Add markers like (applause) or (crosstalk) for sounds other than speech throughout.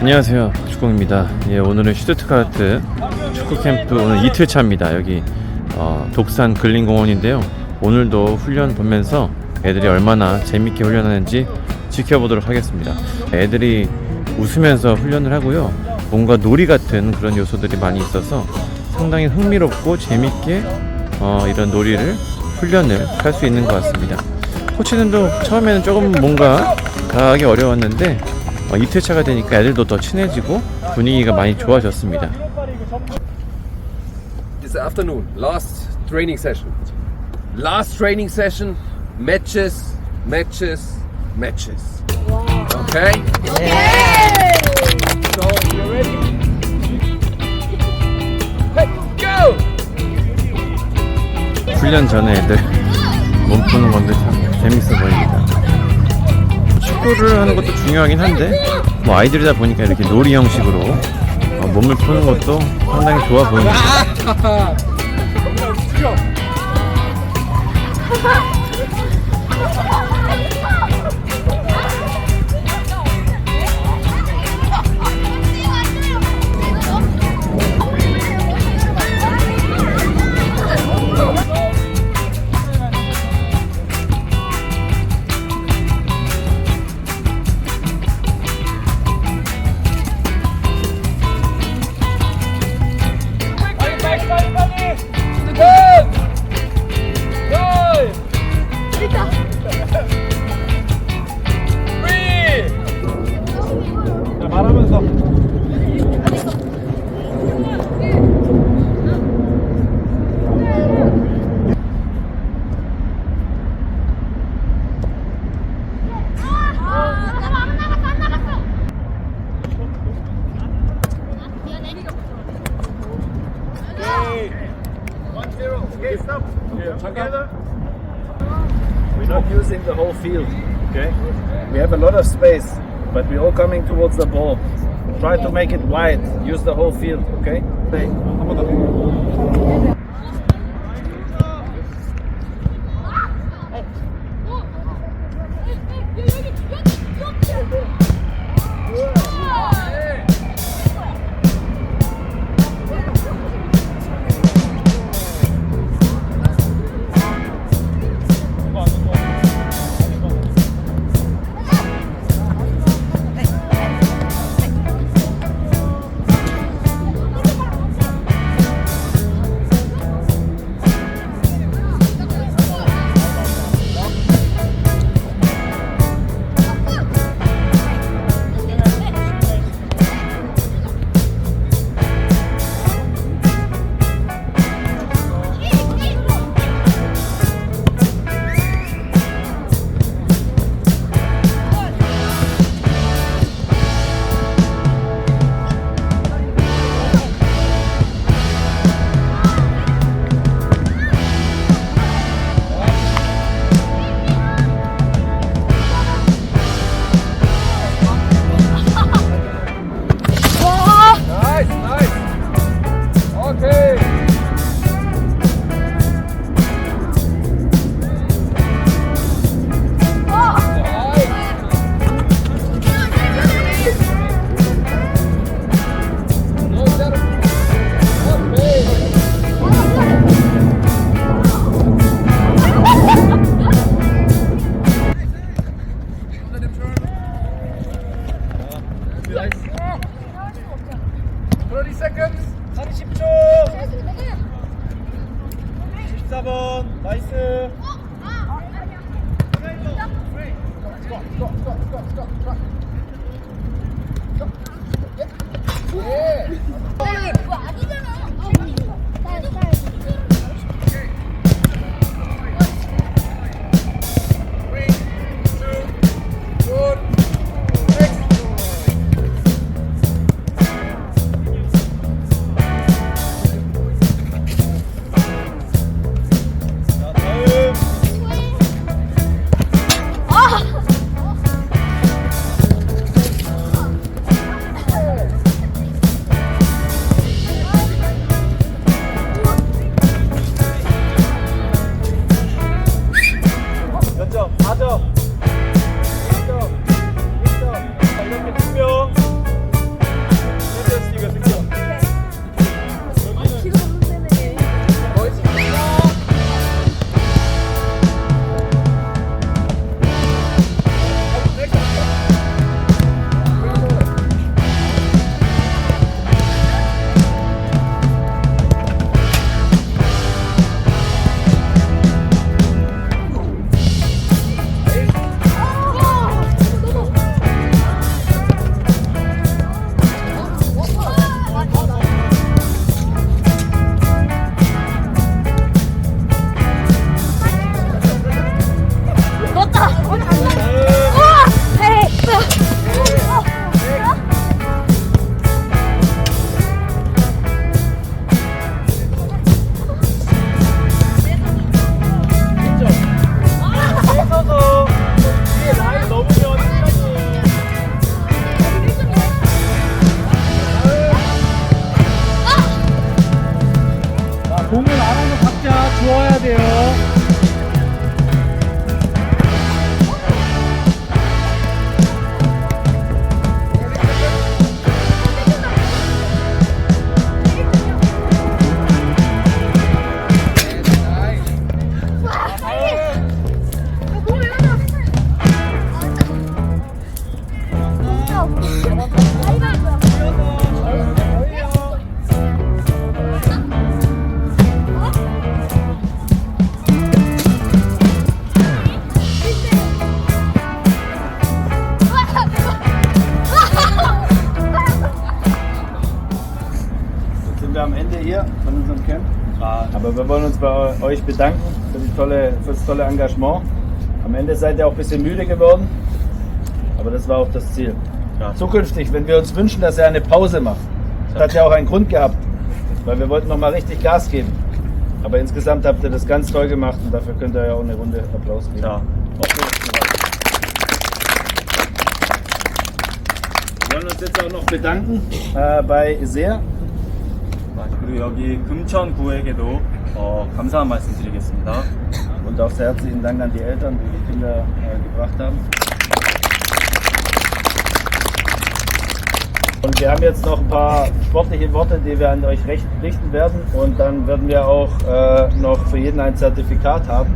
안녕하세요. 축구입니다. 예, 오늘은 슈트트가르트 축구 캠프 오늘 이틀 차입니다. 여기 어, 독산 근린공원인데요. 오늘도 훈련 보면서 애들이 얼마나 재밌게 훈련하는지 지켜보도록 하겠습니다. 애들이 웃으면서 훈련을 하고요. 뭔가 놀이 같은 그런 요소들이 많이 있어서 상당히 흥미롭고 재밌게 어, 이런 놀이를 훈련을 할 수 있는 것 같습니다. 코치님도 처음에는 조금 뭔가 다하기 어려웠는데 어, 이틀 차가 되니까 애들도 더 친해지고 분위기가 많이 좋아졌습니다. This afternoon, last training session. Last training session, matches, matches, matches. Okay? So, you ready? Hey, go! 훈련 전에 애들 몸 푸는 건데 참 재밌어 보입니다. 축구를 하는 것도 중요하긴 한데 뭐 아이들이다 보니까 이렇게 놀이 형식으로 어, 몸을 푸는 것도 상당히 좋아 보입니다. (laughs) (laughs) We're not using the whole field. Okay. We have a lot of space, but we're all coming towards the ball. Try to make it wide. Use the whole field. Okay. Nice, Aber wir wollen uns bei euch bedanken für, die tolle, für das tolle Engagement. Am Ende seid ihr auch ein bisschen müde geworden, aber das war auch das Ziel. Zukünftig, wenn wir uns wünschen, dass er eine Pause macht, das hat ja auch einen Grund gehabt, weil wir wollten noch mal richtig Gas geben. Aber insgesamt habt ihr das ganz toll gemacht und dafür könnt ihr ja auch eine Runde Applaus geben. Ja. Wir wollen uns jetzt auch noch bedanken äh, bei Seer. 아, 그리고 여기 금천구에게도 어, 감사한 말씀 드리겠습니다. Und auch sehr herzlichen Dank an die Eltern, die die Kinder äh, gebracht haben. Und wir haben jetzt noch ein paar sportliche Worte, die wir an euch recht, richten werden. Und dann werden wir auch äh, noch für jeden ein Zertifikat haben.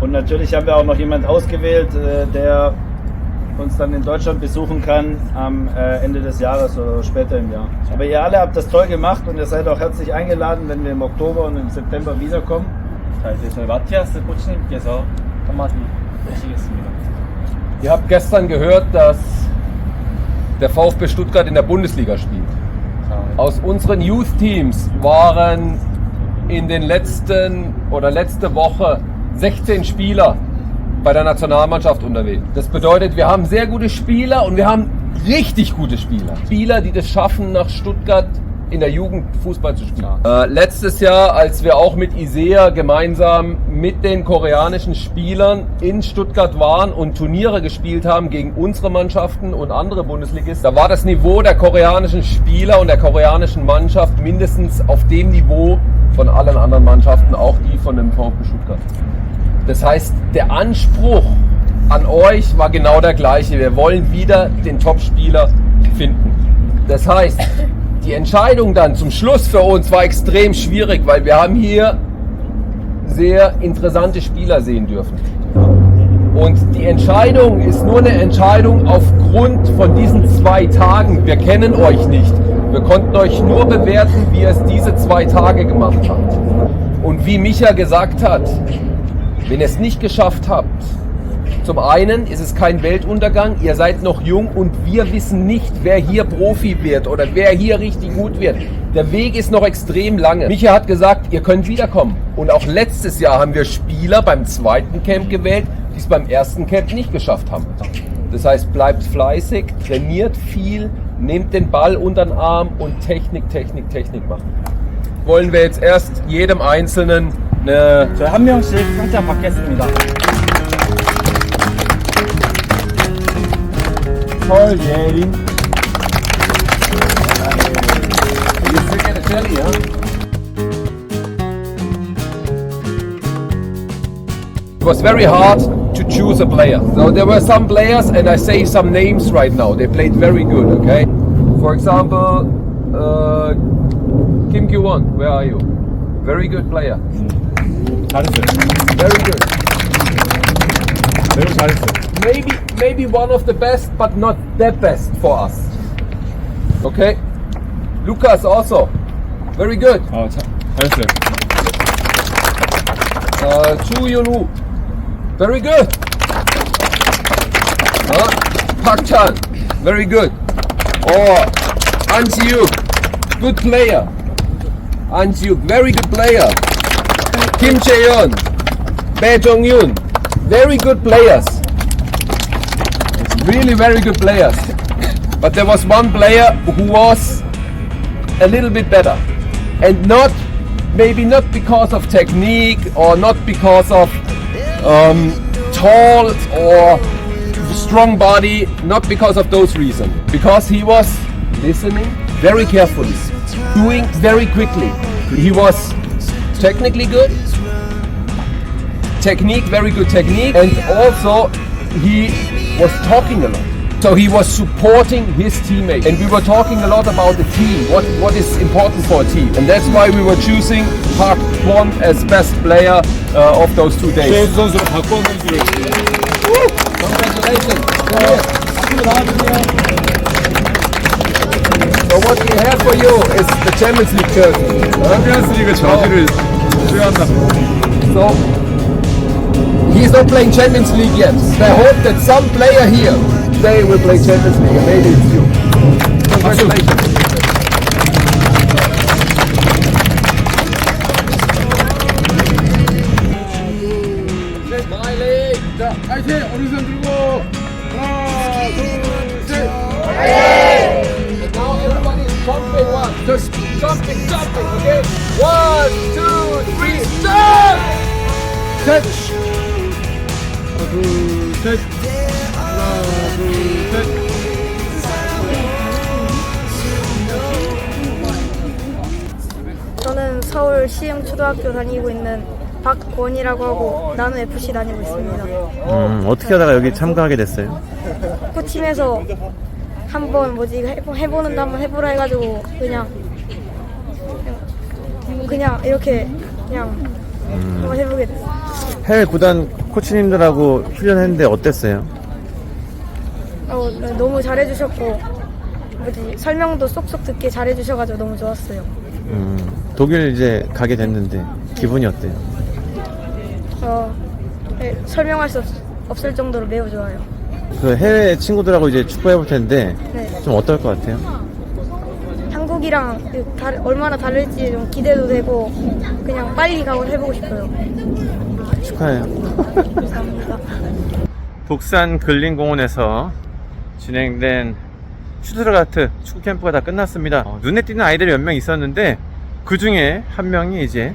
Und natürlich haben wir auch noch jemand ausgewählt, äh, der uns dann in Deutschland besuchen kann am äh, Ende des Jahres oder später im Jahr. Aber ihr alle habt das toll gemacht und ihr seid auch herzlich eingeladen, wenn wir im Oktober und im September wiederkommen. Ihr habt gestern gehört, dass der VfB Stuttgart in der Bundesliga spielt. Aus unseren Youth Teams waren in den letzten oder letzte Woche 16 Spieler bei der Nationalmannschaft unterwegs. Das bedeutet, wir haben sehr gute Spieler und wir haben richtig gute Spieler. Spieler, die das schaffen, nach Stuttgart in der Jugend Fußball zu spielen. Äh, letztes Jahr, als wir auch mit Isea gemeinsam mit den koreanischen Spielern in Stuttgart waren und Turniere gespielt haben gegen unsere Mannschaften und andere Bundesligisten, da war das Niveau der koreanischen Spieler und der koreanischen Mannschaft mindestens auf dem Niveau von allen anderen Mannschaften, auch die von dem VfB Stuttgart. Das heißt, der Anspruch an euch war genau der gleiche. Wir wollen wieder den Top-Spieler finden. Das heißt, die Entscheidung dann zum Schluss für uns war extrem schwierig, weil wir haben hier sehr interessante Spieler sehen dürfen. Und die Entscheidung ist nur eine Entscheidung aufgrund von diesen zwei Tagen. Wir kennen euch nicht. Wir konnten euch nur bewerten, wie ihr es diese zwei Tage gemacht habt. Und wie Micha gesagt hat, wenn ihr es nicht geschafft habt, zum einen ist es kein Weltuntergang, ihr seid noch jung und wir wissen nicht, wer hier Profi wird oder wer hier richtig gut wird. Der Weg ist noch extrem lange. Micha hat gesagt, ihr könnt wiederkommen. Und auch letztes Jahr haben wir Spieler beim zweiten Camp gewählt, die es beim ersten Camp nicht geschafft haben. Das heißt, bleibt fleißig, trainiert viel, nehmt den Ball unter den Arm und Technik, Technik, Technik machen. Wollen wir jetzt erst jedem Einzelnen eine 저희 한 명씩 상장 받겠습니다. 설예린 It was very hard to choose a player. So there were some players, and I say some names right now. They played very good. Okay. For example, uh, Kim Ki-won. Where are you? Very good player. 잘했어요. Very good. 매우 잘했어요. Maybe maybe one of the best, but not the best for us. Okay. Lucas also. Very good. 아, 자, 잘했어요. Uh, Chu Yun-woo. Very good. Uh, Park Chan. Very good. Or An Ji-yook. Good player. An Ji-yook. Very good player. Kim Chae-yeon. Bae Jong-yoon. Very good players. Really very good players. But there was one player who was a little bit better. And not maybe not because of technique or not because of um, tall or strong body, not because of those reasons. Because he was listening very carefully, doing very quickly. He was technically good, technique, very good technique, and also he was talking a lot. So he was supporting his teammate, and we were talking a lot about the team, what what is important for a team, and that's why we were choosing Park Kwon as best player uh, of those two days. 최 Congratulations! what we have for you is the Champions League jersey. 챔피언스리그 저지를 수여한다고. So he's not playing Champions League yet. They hope that some player here today will play Champions League, and maybe it's you. Congratulations. 스마일링. 자, 파이팅! 오른손 들 jumping, jumping, okay? One, two, three, jump! 셋. 하나, 둘, 셋. 하나, 둘, 셋. 저는 서울 시흥 초등학교 다니고 있는 박권이라고 하고 나는 FC 다니고 있습니다. 음, 어떻게 하다가 여기 참가하게 됐어요? 코치에서 한번 뭐지 해보, 해보는데 한번 해보라 해가지고 그냥 그냥, 이렇게 그냥 한번 됐어요. 해외 구단 코치님들하고 훈련했는데 어땠어요? 어, 네, 너무 잘해주셨고 뭐지 설명도 쏙쏙 듣게 잘해주셔가지고 너무 좋았어요. 음, 독일 이제 가게 됐는데 기분이 어때요? 어, 네, 설명할 수 없, 없을 정도로 매우 좋아요. 그 해외 친구들하고 이제 축구 해볼 텐데 네. 좀 어떨 것 같아요? 한국이랑 그 다르- 얼마나 다를지 좀 기대도 되고 그냥 빨리 가고 해보고 싶어요. 축하해요. 감사합니다. 독산 근린공원에서 진행된 슈트르가트 축구 캠프가 다 끝났습니다. 어, 눈에 띄는 아이들이 몇 명 있었는데 그 중에 한 명이 이제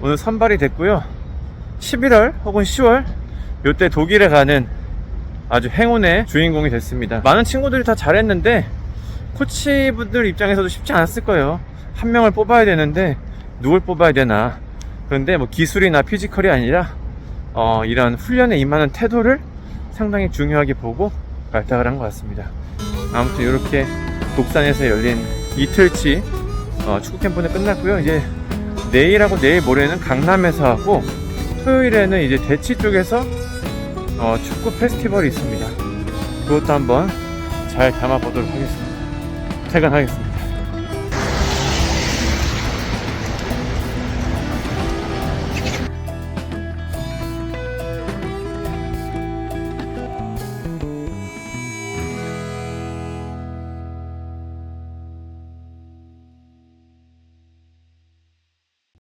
오늘 선발이 됐고요. 11월 혹은 10월 요때 독일에 가는 아주 행운의 주인공이 됐습니다. 많은 친구들이 다 잘했는데 코치분들 입장에서도 쉽지 않았을 거예요. 한 명을 뽑아야 되는데 누굴 뽑아야 되나. 그런데 뭐 기술이나 피지컬이 아니라 어, 이런 훈련에 임하는 태도를 상당히 중요하게 보고 발탁을 한 것 같습니다. 아무튼 이렇게 독산에서 열린 이틀치 어, 축구 캠프는 끝났고요. 이제 내일하고 내일 모레는 강남에서 하고 토요일에는 이제 대치 쪽에서 어, 축구 페스티벌이 있습니다. 그것도 한번 잘 담아보도록 하겠습니다. 퇴근하겠습니다.